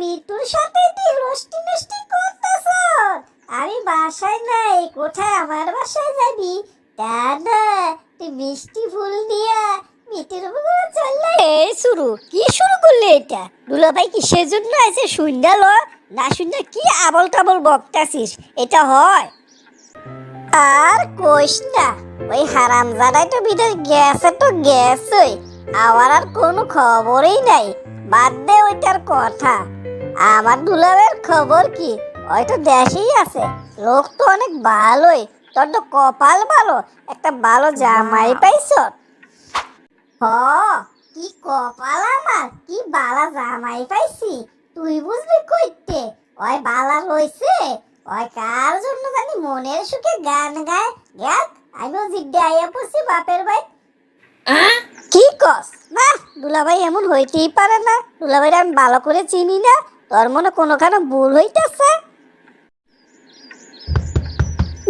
মৃত্যুর সাথে তুই রষ্টি নষ্টি করতেছ। আমি বাসায় নাই কোথায় আমার বাসায় যাবি? তা না তুই মিষ্টি ফুল দিয়া মৃত্যুর বুকে চললে। এই শুরু কি শুরু করলে এটা? দুলাভাই কিসের জন্য আছে শুনডা ল? না শুনডা কি আবল তাবল বকতাছিস? এটা হয়। আর কোষ না ওই হারাম জাদাই তো ভিতরে গেছে তো গেছই। আমার আর কোনো খবরই নাই। বাদ দে ওইটার কথা। আমার দুলাবের খবর কি? ওই তো দেশেই আছে। লোক তো অনেক ভালোই। তোর তো কপাল ভালো। একটা ভালো জামাই পাইছ? হ কি কপাল আমার। কি বালা জামাই পাইছি। তুই বুঝবি কইতে? ওই বালা লইছে ওই কার জন্য জানি মনের সুখে গান গায়? গাক আমিও আইয়া পড়ছি বাপের ভাই কি কস? না দুলাভাই এমন হইতেই পারে না। দুলাভাই আমি ভালো করে চিনি না। তোর মনে কোনোখানে ভুল হইতেছে?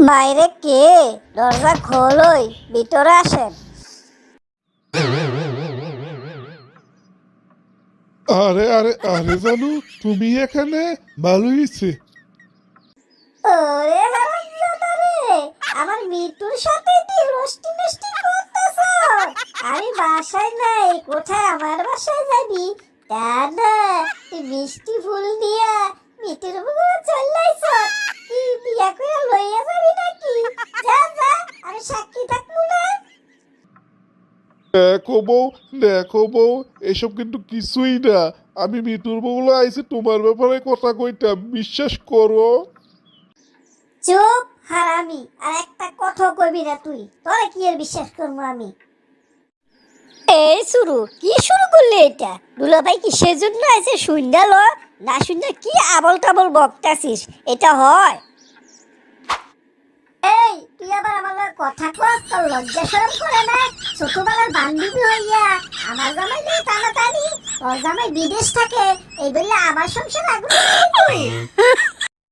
বাইরে কে? দরজা খোলই ভিতরে আসেন। আরে আরে আরে জানু তুমি এখানে ভালো হয়েছে ওরে হারামজাদা রে আমার মৃত্যুর সাথে আমি বাসায় নাই কোথায় আমার বাসায় যাবি? তা না তুই মিষ্টি ফুল দিয়া মৃত্যুর বুকে চল্লাইছ। কি বিয়া করে লইয়া যাবি নাকি? যা যা আমি সাক্ষী থাকব না। দেখো বউ দেখো বউ এসব কিন্তু কিছুই না। আমি মৃত্যুর বউলা আইছি তোমার ব্যাপারে কথা কইতাম বিশ্বাস করো। চুপ হারামি আর একটা কথা কইবি না তুই। তোরা কি আর বিশ্বাস করব আমি? এই শুরু কি শুরু করলে এটা? দুলাভাই কিসের জন্য আছে শুনডা ল? না শুনডা কি আবল তাবল বকতাছিস? এটা হয়। এই তুই আবার আমার কথা কস তোর লজ্জা শরম করে না? ছোটবেলার বান্ধবী হইয়া আমার জামাই নেই টানাটানি তোর জামাই বিদেশ থাকে এই বললে আমার সংসার আগুন